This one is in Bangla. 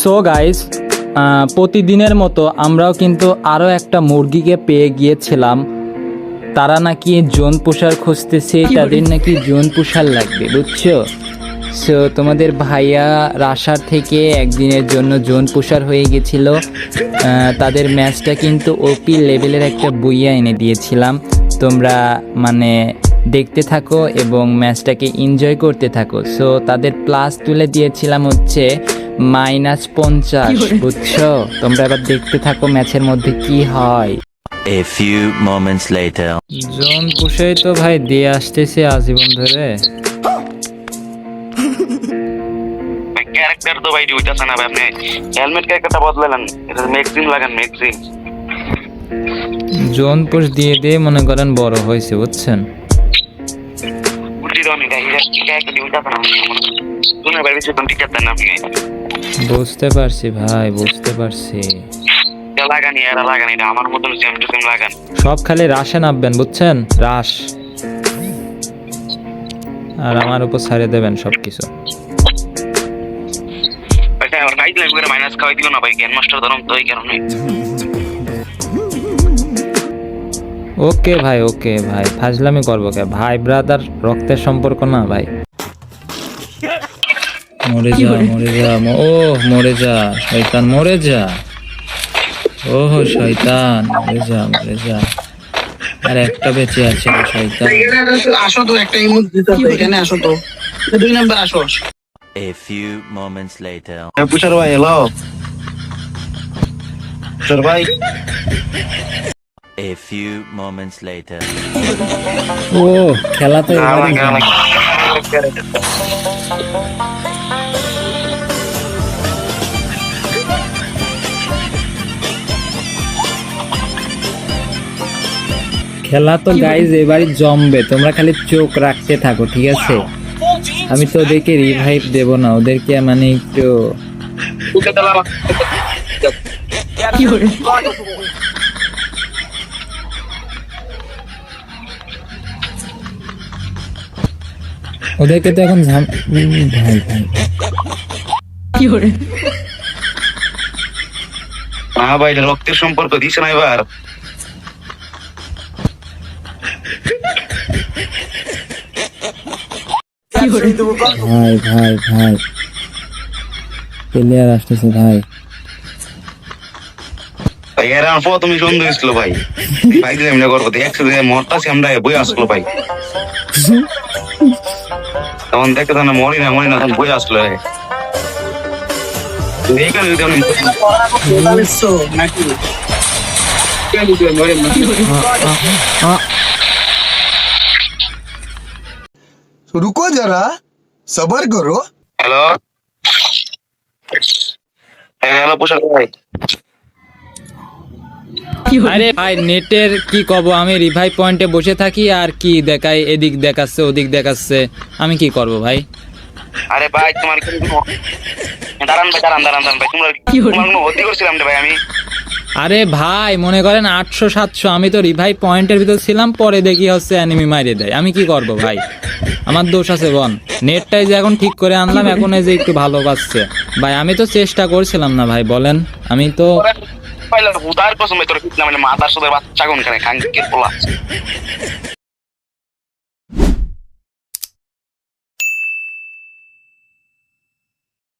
সো গাইস প্রতিদিনের মতো আমরাও কিন্তু আরও একটা মুরগিকে পেয়ে গিয়েছিলাম। তারা নাকি জোন পোষার খুঁজতেছে তাদের নাকি জোন পোষার লাগবে বুঝছ? সো তোমাদের ভাইয়া রাশার থেকে একদিনের জন্য জোন পোষার হয়ে গেছিল। তাদের ম্যাচটা কিন্তু ওপি লেভেলের একটা বইয়া এনে দিয়েছিলাম। তোমরা মানে দেখতে থাকো এবং ম্যাচটাকে এনজয় করতে থাকো। সো তাদের প্লাস তুলে দিয়েছিলাম হচ্ছে মাইনাস পঞ্চাশ বুঝছ? তোমরা এবার দেখতে থাকো ম্যাচের মধ্যে কি হয়। A few moments later. জোন পুষেই তো ভাই দিয়ে আসতেছে আজীবন ধরে। ক্যারেক্টার তো ভাই হইতাছে না ভাই আপনি। হেলমেট ক্যারেক্টারটা বদলালেন। এটা ম্যাক্সিম লাগান ম্যাক্সিম জোন পুষ দিয়ে দিয়ে মনে করেন বড় হয়েছে বুঝছেন? উল্টি দাও এটা ক্যারেক্টার হইতাছে না। শুনে ভাই বেশি তুমি টিকেট দেন আপনি। বুঝতে পারছি ভাই বুঝতে পারছি। এটা লাগানি এরা লাগানি এটা আমার মতন সেম টু সেম লাগান। সব খালি রাশে নামবেন বুঝছেন? রাশ। আর আমার উপর ছাড়ে দেবেন সব কিছু ভাই আমার গাইড লাইন করে মাইনাস খাওয়াই দিও না ভাই গেম মাস্টার ধরুন তো এই কারণে। ওকে ভাই ওকে ভাই ফাজলামি করব কে? ভাই ব্রাদার রক্তের সম্পর্ক না ভাই। মরে যা মরে যা ও মরে যা শয়তান মরে যা। ও শয়তান মরে যা মরে যা। আর একটা বেঁচে আছে শয়তান। আসো তো একটা ইমোট দিতে হবে এখানে আসো তো। দুই নাম্বার আসো। A few moments later. পুষার ভাই হ্যালো পুষার ভাই। A few moments later. ও খেলা তো খেলা তো গাইজ এবারই জমবে। তোমরা খালি চোখ রাখতে থাকো ঠিক আছে? আমি তো ওদেরকে রিভাইভ দেব না ওদেরকে মানে একটু ওদেরকে তো এখন ভাই ভাই রক্তের সম্পর্ক দিছে না এবার। ভাই ভাই ভাই। প্লেয়ার আসতেছে ভাই। ভাই এর আমার সন্দেহ হয়েছিল ভাই? ভাই দিলাম না করব একসাথে মরতাছি আমরা বই আসলো ভাই। তখন দেখে তখন মরি না মরি না তখন বই আসলো রে। এইখানে যদি আমি আসছো নাকি रुको जरा सबर करो হ্যালো হ্যালো পোশাক ভাই আরে ভাই নেটের কি কব আমি রিভাই পয়েন্টে বসে থাকি আর কি দেখায় এদিক দেখাচ্ছে ওদিক দেখাচ্ছে আমি কি করব ভাই আরে ভাই তোমার কি কোনো- দাঁড়ান ভাই দাঁড়ান দাঁড়ান দাঁড়ান ভাই তোমরা তোমার কোনো ক্ষতি করছিলাম রে ভাই আমি আরে ভাই, মনে করেন আটশো, সাতশো, আমি তো রিভাই পয়েন্টের ভিতর ছিলাম, পরে দেখি হচ্ছে অ্যানিমি মাইরে দেয়। আমি কি করব ভাই? আমার দোষ আছে, বন। নেটটাই যে এখন ঠিক করে আনলাম, এখন এই যে একটু ভালো পাচ্ছে। ভাই, আমি তো চেষ্টা করছিলাম না ভাই, বলেন। আমি তো কসম তোর মানে মাথার সাথে বাচ্চা কোনখানে?